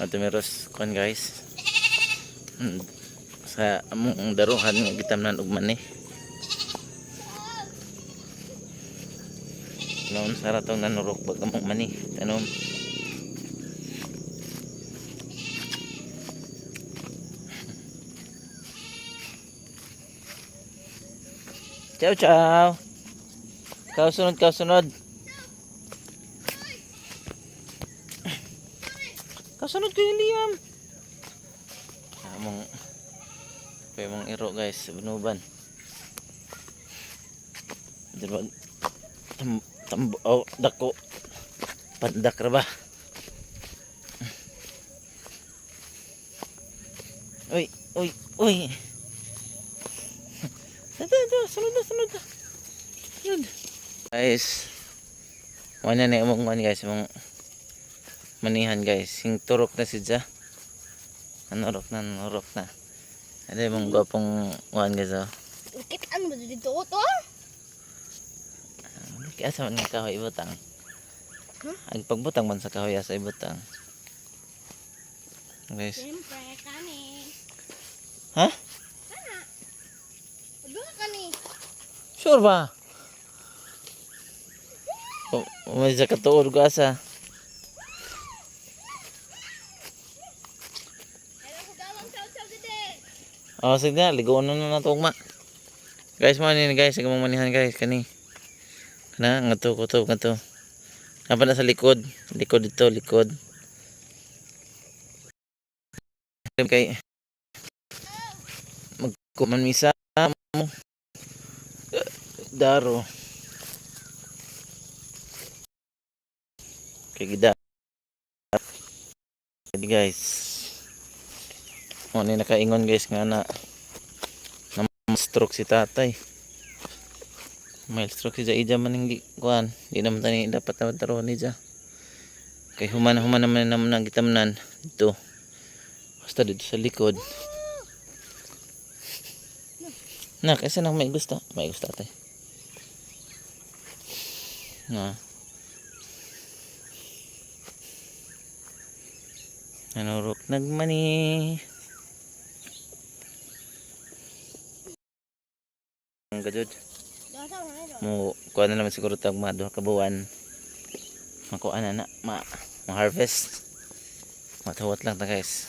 Ato meros kon guys. Hmm, Sa among daruhan nga gitamnan og mani. Noon sa ratong nanurok bag among mani. Tanom. Ciao, ciao. Kau sunod, kau sunod. Kau sunod ko yung Liam. Among kay mong iro guys sa Banuban. Diba? Tam, tam, oh, dako. Pandak ra ba? Uy, uy, uy. Ito, ito, sunod na, sunod na. Sunod. Guys, wala na mga guys, mong manihan guys. Yung turok na si Ja. Nanurok na, nanurok na. Ada mga gwapong wan guys oh. Kitaan mo dito to? Kaya sa mga kahoy ibutang. Huh? Ang pagbutang man sa kahoy sa ibutang. Guys, Siyempre, kani. ha? Udo ka kani. Sure ba? May sa katuod ko asa. Pero ko dalang saw-saw dito. Oh, sige na, ligoon na na natugma. Guys, mo ni guys, sige manihan guys kani. Kana ngato ko to, ngato. Apa na sa likod? Likod dito, likod. Kay magkuman misa mo. Daro. Kay gida. Guys. O ni nakaingon guys nga na na stroke si tatay. May stroke si Jaija man hindi kuan. Di naman tani dapat naman taruhan ni Ja. Kay human human naman naman ang gitamnan dito. Basta dito sa likod. Na, kasi na may gusto. May gusto tatay. Na. Nanurok nagmani. Ang. Dasa mo kuha na naman siguro tag mga duha ka buwan. Makuha na na ma, ma harvest. Matawat lang ta guys.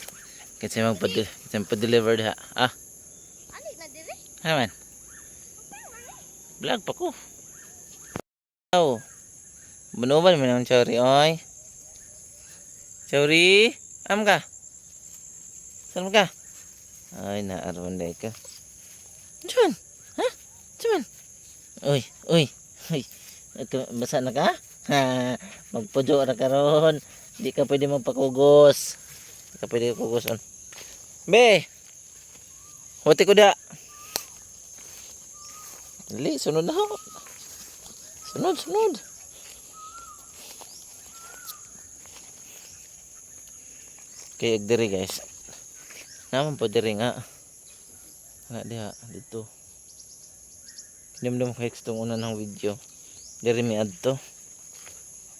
Kasi magpa kasi magpa-deliver ha. Ah, Ano na dire? ano man? Vlog pa ko. Oh. Bunuban mo naman, Chori, oy. Chori, am ka? Saan ka? Ay, dahil ka. Diyan, Diyan. Uy, uy, uy. Basa na ka? Ha, magpujo na ka ron. Hindi ka pwede magpakugos. Hindi ka pwede kugos. Be! Huwati ko da. Dali, sunod na ako. Sunod, sunod. Kaya diri guys. Naman po diri nga. Nga diha, dito. Kinamdam ko itong una ng video. Diri mi adto.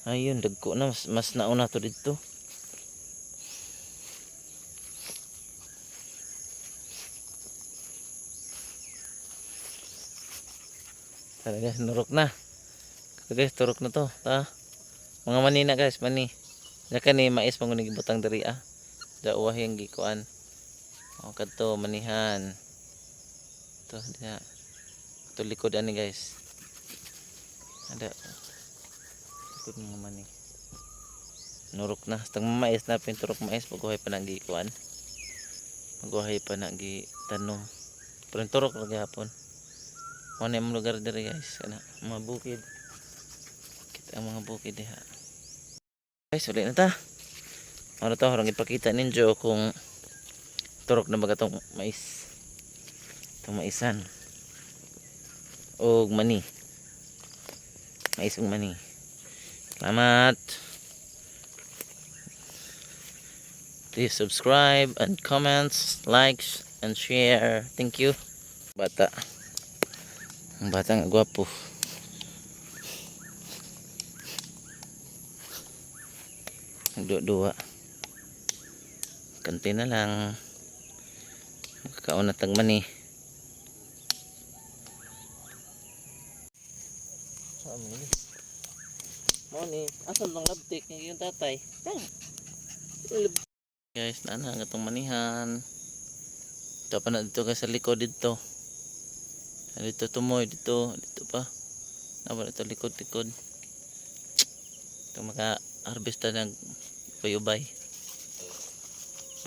Ayun, dagko na. Mas, mas nauna to dito. Tara guys, nurok na. Ito guys, turok na to. Ta. Mga mani na guys, mani. Naka ni mais pangunig butang diri ah. Dauwah yung gikuan. O kadto manihan. To diha. Ito likod ani guys. Ada. Likod mga mani. Nurok na. Tang mais na pinturok mais pagkuhay pa nang gikuan. Pagkuhay pa na gi tanom. Pero turok lagi hapon. Ano yung lugar diri guys? Kana mga bukid. Kita ang mga bukid diha. Guys, ulit na ta. Ano to, harang ipakita ninyo kung turok na baga tong mais. Itong maisan. O mani. Mais ug mani. Salamat. Please subscribe and comments, likes, and share. Thank you. Bata. Ang bata nga gwapo. Dua-dua. Kanti na lang. Magkauna tagman eh. Saan mo ni? Mo ni, asan lang labtik ng iyong tatay? Tang. Guys, nana ang itong manihan. Ito pa na dito guys sa likod dito. Dito tumoy dito, dito pa. Naman ito likod-likod. Ito maka harvest ng payubay.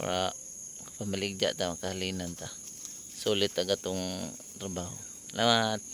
Para pamaligya ta makahalinan ta. Sulit aga tong trabaho. Salamat.